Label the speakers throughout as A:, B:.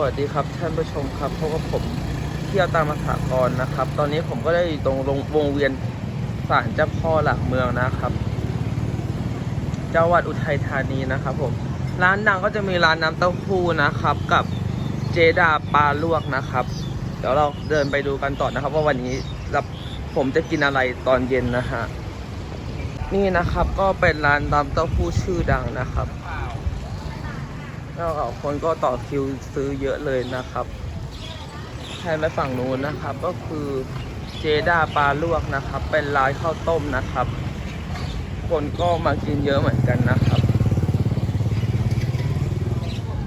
A: วัสดีครับท่านผู้ชมครับพบกับผมเที่ยวตามมาสากรนะครับ ตอนนี้ผมก็ได้อยู่ตรงโรงวงเวียนศาลเจ้าพ่อหลักเมืองนะครับจังหวัดอุทัยธานีนะครับ ผม ร้านดังก็จะมีร้านน้ำเต้าหู้นะครับ กับเจดาปลาลวกนะครับ เดี๋ยวเราเดินไปดูกันต่อนะครับ ว่าวันนี้รับผมจะกินอะไรตอนเย็นนะฮะนี่นะครับก็เป็นร้านน้ำเต้าหู้ชื่อดังนะครับ ก็คนก็ต่อคิวซื้อเยอะเลยนะครับแทนไปฝั่งนู้นนะครับ ก็คือเจด้าปลาลวกนะครับ เป็นร้านข้าวต้มนะครับ คนก็มากินเยอะเหมือนกันนะครับ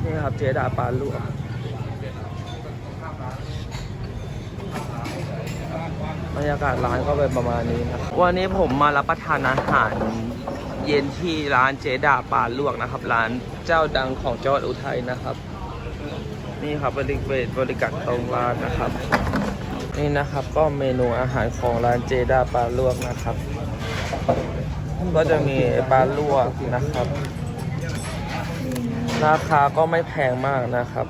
A: นี่ครับเจด้าปลาลวกบรรยากาศร้านก็เป็นประมาณนี้นะวันนี้ผมมารับประทานอาหาร เย็นที่ร้านเจดาปลาลวกนะครับ ร้านเจ้าดังของจังหวัดอุทัยนะครับ นี่ครับบริเวณบริการตรงร้านนะครับ นี่นะครับก็เมนูอาหารของร้านเจดาปลาลวกนะครับ ก็จะมีปลาลวกนะครับ ราคาก็ไม่แพงมากนะครับ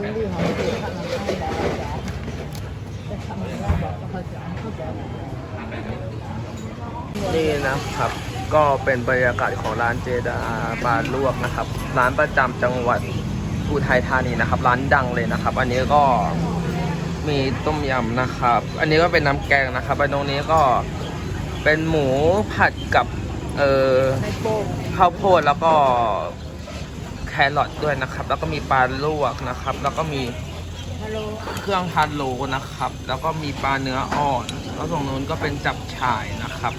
A: นี่นะครับ ก็เป็นบรรยากาศของร้านเจดาปลาลวกนะครับ ร้านประจำจังหวัดอุทัยธานีนะครับ ร้านดังเลยนะครับ อันนี้ก็มีต้มยำนะครับ อันนี้ก็เป็นน้ำแกงนะครับอันตรงนี้ก็เป็นหมูผัดกับเออข้าวโพดแล้วก็ แครอทด้วยนะครับ แล้วก็มีปลาลวกนะครับ แล้วก็มีเครื่องทานโลนะครับ แล้วก็มีปลาเนื้ออ่อน แล้วตรงนู้นก็เป็นจับฉ่ายนะครับ